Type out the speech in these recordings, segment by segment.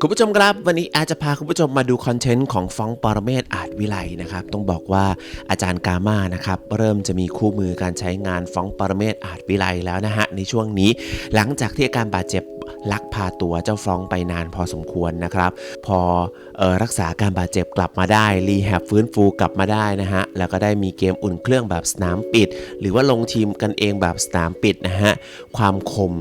คุณผู้ชมครับ วันนี้อาจจะพาคุณผู้ชมมาดูคอนเทนต์ของฟ้องปรเมศอาจวิไลนะครับต้องบอกว่าอาจารย์กามานะครับเริ่มจะมีคู่มือการใช้งานฟ้องปรเมศอาจวิไลแล้วนะฮะในช่วงนี้ หลังจากที่อาการบาดเจ็บลักพาตัวเจ้าฟองไปนานพอสมควรนะครับ พอออรักษาอาการบาดเจ็บกลับมาได้ รีแฮบฟื้นฟูกลับมาได้นะฮะ แล้วก็ได้มีเกมอุ่นเครื่องแบบสนามปิด หรือว่าลงทีมกันเองแบบสนามปิดนะฮะ ความคม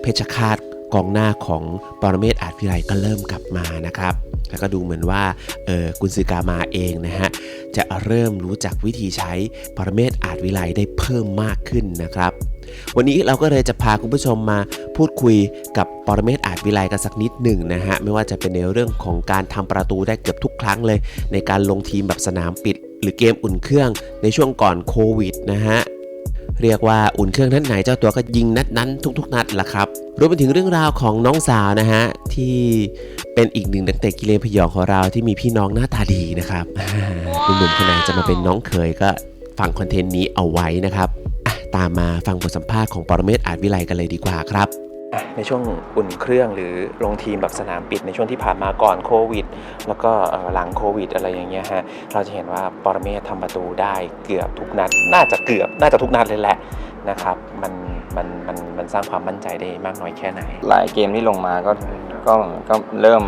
เพชรฆาตกองหน้าของปรเมศ อาจวิไลก็เริ่มกลับมานะครับ แล้วก็ดูเหมือนว่าเออกุนซือกามาเองนะฮะจะเริ่มรู้จักวิธีใช้ปรเมศอาจวิไลได้เพิ่มมากขึ้นนะครับ วันนี้เราก็เลยจะพาคุณผู้ชมมาพูดคุยกับปรเมศอาจวิไลกันสักนิดหนึ่งนะฮะไม่ว่าจะเป็นในเรื่องของการทำประตูได้เกือบทุกครั้งเลย ในการลงทีมแบบสนามปิด หรือเกมอุ่นเครื่องในช่วงก่อนโควิดนะฮะ เรียกว่าอุ่นเครื่องนัดไหนเจ้าตัวก็ยิงนัดนั้นทุก ๆ นัดละครับรวมไปถึงเรื่องราวของน้องสาวนะฮะที่เป็นอีกหนึ่งนักเตะกิเลนพยองของเราที่มีพี่น้องหน้าตาดีนะครับหนุ่มๆคนไหนจะมาเป็นน้องเขยก็ฟังคอนเทนต์นี้เอาไว้นะครับตามมาฟังบทสัมภาษณ์ของปรเมศอาจวิไลกันเลยดีกว่าครับ ในช่วงอุ่นเครื่องหรือลงทีมแบบสนามปิดในช่วงที่ผ่านมาก่อนโควิด แล้วก็หลังโควิด อะไรอย่างเงี้ยฮะเราจะเห็นว่าปรเมศทำประตูได้เกือบทุกนัด น่าจะเกือบน่าจะทุกนัดเลยแหละนะครับมันมันมันมันสร้างความมั่นใจได้มากน้อยแค่ไหน หลายเกมที่ลงมาก็ก็ก็เริ่ม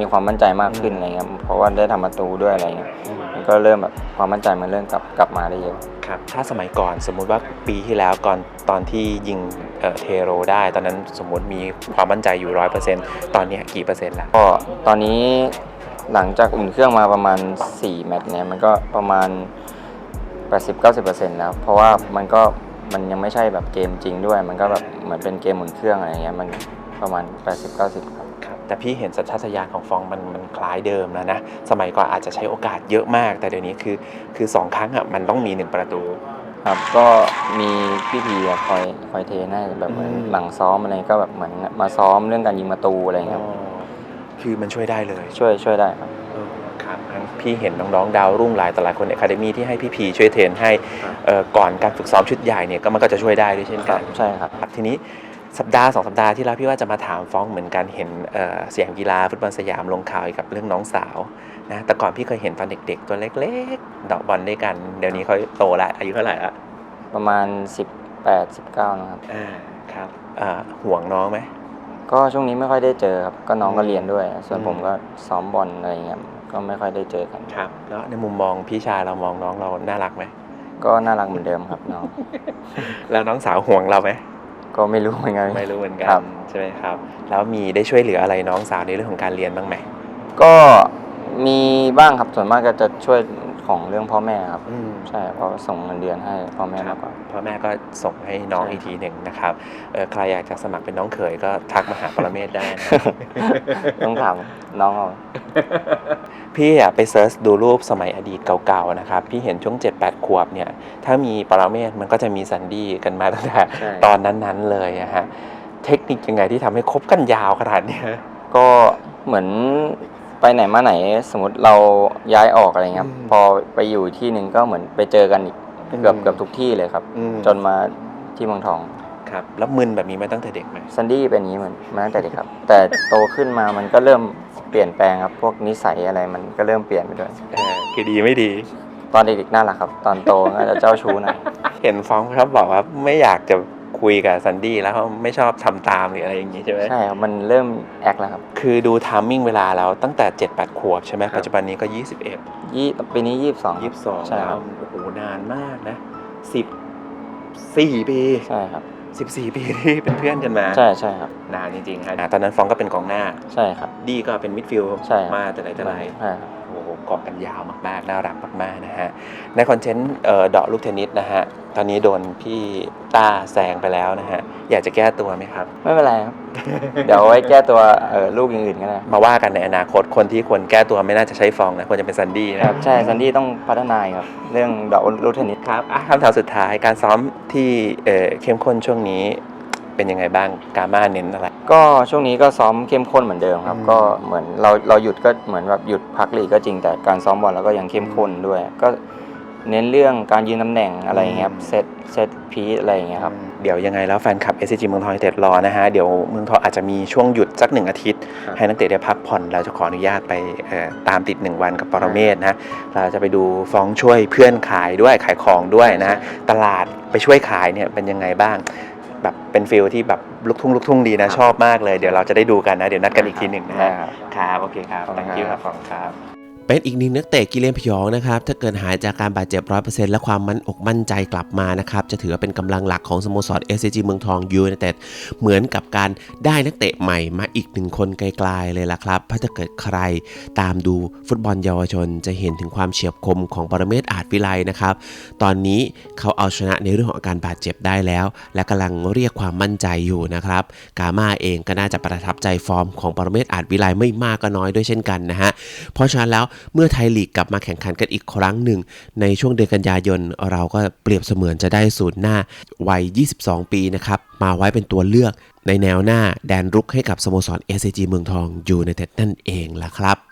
มีความมั่นใจมากขึ้นอะไรเงี้ยเพราะว่าได้ทำประตูด้วยอะไรเงี้ยมันก็เริ่มแบบความมั่นใจมันเริ่มกลับกลับมาได้เยอะ ครับถ้าสมัยก่อนสมมุติว่าปีที่แล้วก่อนตอนที่ยิงเอ่อเทโรได้ ตอนนั้นสมมุติมีความมั่นใจอยู่ร้อยเปอร์เซ็นต์ตอนเนี้ยกี่เปอร์เซ็นต์ละก็ตอนนี้หลังจากอุ่นเครื่องมาประมาณ 4 แมตช์เนี่ยมันก็ประมาณ 80-90%แล้ว เพราะว่ามันก็มันยังไม่ใช่แบบเกมจริงด้วย มันก็แบบเหมือนเป็นเกมอุ่นเครื่องอะไรเงี้ยมันประมาณ 80-90ครับครับ แต่พี่เห็นสัญชาตญาณของฟองมันมันคล้ายเดิมแล้วนะ สมัยก่อนอาจจะใช้โอกาสเยอะมาก แต่เดี๋ยวนี้คือคือสองครั้งอะมันต้องมีหนึ่งประตู ครับก็มีพี่พีอะคอยคอยเทรนให้แบบเหมือนอืม หลังซ้อมอะไรก็แบบเหมือนมาซ้อมเรื่องการยิงประตูอะไรเงี้ยครับคือมันช่วยได้เลย ช่วยช่วยได้ครับ เออครับงั้นพี่เห็นน้องๆดาวรุ่งหลายต่อหลายคนในคาเดมี่ที่ให้พี่พีช่วยเทรนให้ครับ เอ่อก่อนการฝึกซ้อมชุดใหญ่เนี่ยก็มันก็จะช่วยได้ด้วยเช่นคกัรันบใช่ครับ ครับทีนี้ สัปดาห์สองสัปดาห์ที่แล้วพี่ว่าจะมาถามฟ้องเหมือนกันเห็นเอ่อเสียงกีฬาฟุตบอลสยามลงข่าวเกี่ยวกับเรื่องน้องสาวนะแต่ก่อนพี่เคยเห็นตอนเด็กๆ ตัวเล็กๆเดอกบอลด้วยกัน เดี๋ยวนี้เขาโตแล้วอายุเท่าไหร่ละประมาณ 18 19นะครับอ่าครับอ่าห่วงน้องไหมก็ช่วงนี้ไม่ค่อยได้เจอครับก็น้องก็เรียนด้วย ส่วนอืมผมก็ซ้อมบอลอะไรเงี้ยก็ไม่ค่อยได้เจอกันครับแล้วในมุมมองพี่ชายเรามองน้องเราน่ารักไหมก็น่ารักเหมือนเดิมครับน้องแล้วน้องสาวห่วงเราไหม ก็ไม่รู้เหมือนกัน ไม่รู้เหมือนกัครันบใช่ไหมครับ แล้วมีได้ช่วยเหลืออะไรน้องสาวในเรื่องของการเรียนบ้างไหมก็มีบ้างครับส่วนมากก็จะช่วยของเรื่องพ่อแม่ครับอืมใช่เพราะส่งเงินเดือนให้พ่อแม่มากกว่า พ่อแม่ก็ส่งให้น้องใช่ อีกทีหนึ่งนะครับเออใครอยากจะสมัครเป็นน้องเขยก็ทักมาหาปรเมศได้นะ ต้องถามน้องเอา พี่อะไปเซิร์ชดูรูปสมัยอดีตเก่าๆนะครับ พี่เห็นช่วง 7-8 ขวบเนี่ย ถ้ามีปรเมศมันก็จะมีซันดี้กันมาตั้งแต่ใช่ ตอนนั้นๆเลยอะฮะเทคนิคยังไงที่ทำให้คบกันยาวขนาดเนี้ย ก็เหมือนไปไหนมาไหนสมมติเราย้ายออกอะไรเงี้ยครับอืมพอไปอยู่ที่หนึ่งก็เหมือนไปเจอกันอีกเกือบอืมเกือบทุกที่เลยครับอืมจนมาที่เมืองทองครับแล้วมึนแบบนี้มาตั้งแต่เด็กไหมซันดี้เป็นอย่างนี้เหมือนมาตั้งแต่เด็กครับ แต่โตขึ้นมามันก็เริ่ม เปลี่ยนแปลงครับ พวกนิสัยอะไรมันก็เริ่มเปลี่ยนไปด้วย เออคือดีไม่ดี ตอนเด็กๆน่ารักครับ ตอนโตก็จะเจ้าชู้หน่อยเห็นฟ้องครับบอกว่าไม่อยากจะคุยกับซันดี้แล้วเขาไม่ชอบทำตามหรืออะไรอย่างนี้ใช่ไหมใช่ครับ มันเริ่มแอคแล้วครับคือดูทามมิ่งเวลาแล้วตั้งแต่7-8ขวบใช่ไหมครับปัจจุบันนี้ก็ 21 ยี่ปีนี้ยี่สิบสอง 22ใช่แล้ควรับโอ้โหนานมากนะ14ปี ใช่ครับ 14 ปีที่เป็นเพื่อนกันมา ใช่ใช่ครับ นานจริงๆฮะตอนนั้นฟองก็เป็นกองหน้า ใช่ครับ ดีก็เป็นมิดฟิลด์ใช่ครับ มาแต่ไหนแต่ไร ใช่ครับ โอ้โหเกาะกันยาวมากๆ น่ารักมากๆนะฮะ ในคอนเทนต์เอ่อเดาะลูกเทนนิสนะฮะ ตอนนี้โดนพี่ต้าแซงไปแล้วนะฮะ อยากจะแก้ตัวไหมครับ ไม่เป็นไรครับ เดี๋ยวไว้แก้ตัวเออลูกอย่างอื่นก็ได้มาว่ากันในอนาคตคนที่ควรแก้ตัวไม่น่าจะใช้ฟองนะควรจะเป็นซันดี้นะครับ ใช่ซันดี้ต้องพัฒนาอีกครับ เรื่องเดอกลูกเทนนิสครับอะคำถามสุดท้ายการซ้อมที่เอ่อเข้มข้นช่วงนี้ เป็นยังไงบ้างกามาเน้นอะไร ก็ช่วงนี้ก็ซ้อมเข้มข้นเหมือนเดิมครับ อืม ก็เหมือนเราเราหยุดก็เหมือนแบบหยุดพักลีกก็จริงแต่การซ้อมบอลเราก็ยังเข้มข้นด้วย ก็เน้นเรื่องการยืนตำแหน่งอะไรอย่างเงี้ยครับเซตเซตพีซอะไรอย่างเงี้ยครับอืมเดี๋ยวยังไงแล้วแฟนคลับ SCG เมืองทองยูไนเต็ดรอนะฮะ เดี๋ยวเมืองทองอาจจะมีช่วงหยุดสักหนึ่งอาทิตย์ ครับ ให้นักเตะได้พักผ่อนเราจะขออนุญาตไปเอ่อตามติด 1 วันกับปรเมศนะเราจะไปดูฟ้องช่วยเพื่อนขายด้วยขายของด้วยนะตลาดไปช่วยขายเนี่ยเป็นยังไงบ้าง แบบเป็นฟิลที่แบบลูกทุ่งลูกทุ่งดีนะ ชอบมากเลย เดี๋ยวเราจะได้ดูกันนะ เดี๋ยวนัดกันอีกทีหนึ่งนะได้ฮะครับครับ โอเคครับขอบคุณ thank you ครับครับขอบคุณครับ เป็นอีกหนึ่งนักเตะกิเลนพยองนะครับ ถ้าเกิดหายจากการบาดเจ็บ 100%และความมั่นอกมั่นใจกลับมานะครับ จะถือว่าเป็นกำลังหลักของสโมสร SCG เมืองทองยูไนเต็ดเหมือนกับการได้นักเตะใหม่มาอีกหนึ่งคนไกลๆเลยล่ะครับเพราะถ้าเกิดใครตามดูฟุตบอลเยาวชน จะเห็นถึงความเฉียบคมของปรเมศอาจวิไลนะครับ ตอนนี้เขาเอาชนะในเรื่องของอาการบาดเจ็บได้แล้ว และกำลังเรียกความมั่นใจอยู่นะครับ กามาเองก็น่าจะประทับใจฟอร์มของปรเมศอาจวิไลไม่มากก็น้อยด้วยเช่นกันนะฮะเพราะฉะนั้นแล้วเมื่อไทยลีกกลับมาแข่งขันกันอีกครั้งหนึ่ง ในช่วงเดือนกันยายน เราก็เปรียบเสมือนจะได้ศูนย์หน้าวัย 22 ปีนะครับ มาไว้เป็นตัวเลือกในแนวหน้าแดนรุกให้กับสโมสร s อ g เมืองทองยูไนเต็ดนั่นเองล่ะครับ